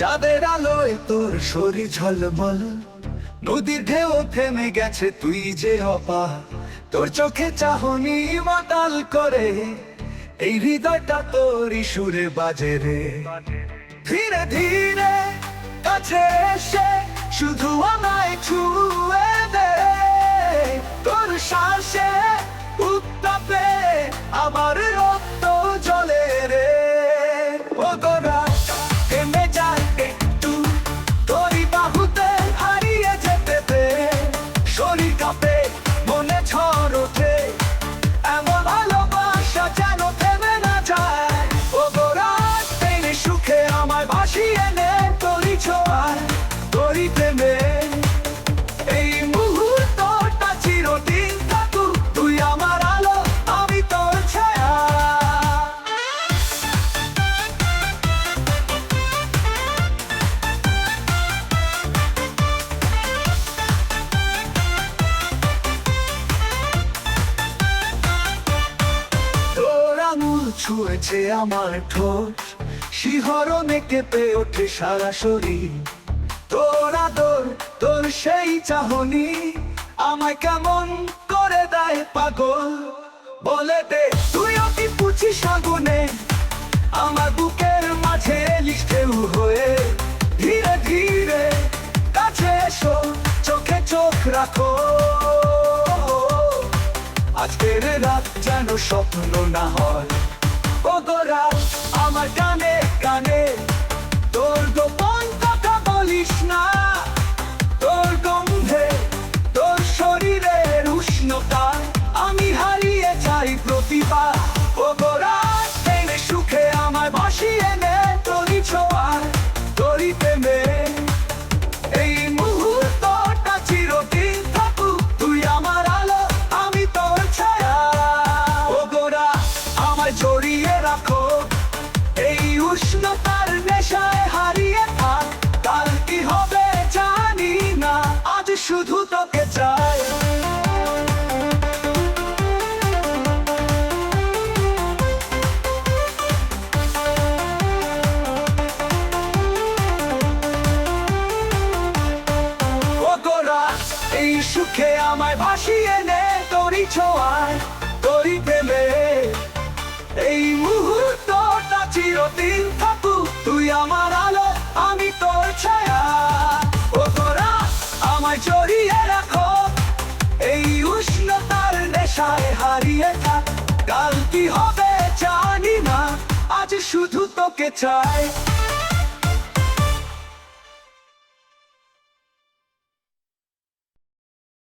চাঁদের আলোয় তোর শরীর ঝলমল। নদীর ঢেউ থেমে গেছে, তুই যে অপা। তোর চোখে চাহনি মাতাল করে, এই হৃদয়টা তোর সুরে বাজে রে। ধীরে ধীরে কাছে এসে শুধু আমায় ছুঁয়ে দে। তোর শ্বাসে উত্তাপে আমার ছুঁয়েছে আমার ঠোঁট। শিহরণে কেঁপে ওঠে সারা শরীর। তোর আদর, তোর সেই চাহনি আমায় কেমন করে দেয় পাগল? বলে দে তুইও কি পুছিস আগুনে আমার বুকের মাঝে লিখেও হয়ে। ধীরে ধীরে কাছে এসো, চোখে চোখ রাখো। আজকের রাত যেন স্বপ্ন না হয়। ও উষ্ণতার নেশায় হারিয়ে থাক। কাল কি হবে জানি না, আজ শুধু তোকে চাই। এই সুখে আমায় ভাসিয়ে নে তোরই ছোঁয়ায়, তোরই প্রেমে। এই মুহূর্তটা চিরদিন থাকুক, তুই আমার আলো, আমি তোর ছায়া। ও তোরা আমায় জড়িয়ে রাখো। এই উষ্ণতার নেশায় হারিয়ে থাক। কাল কি হবে জানি না, আজ শুধু তোকে চাই।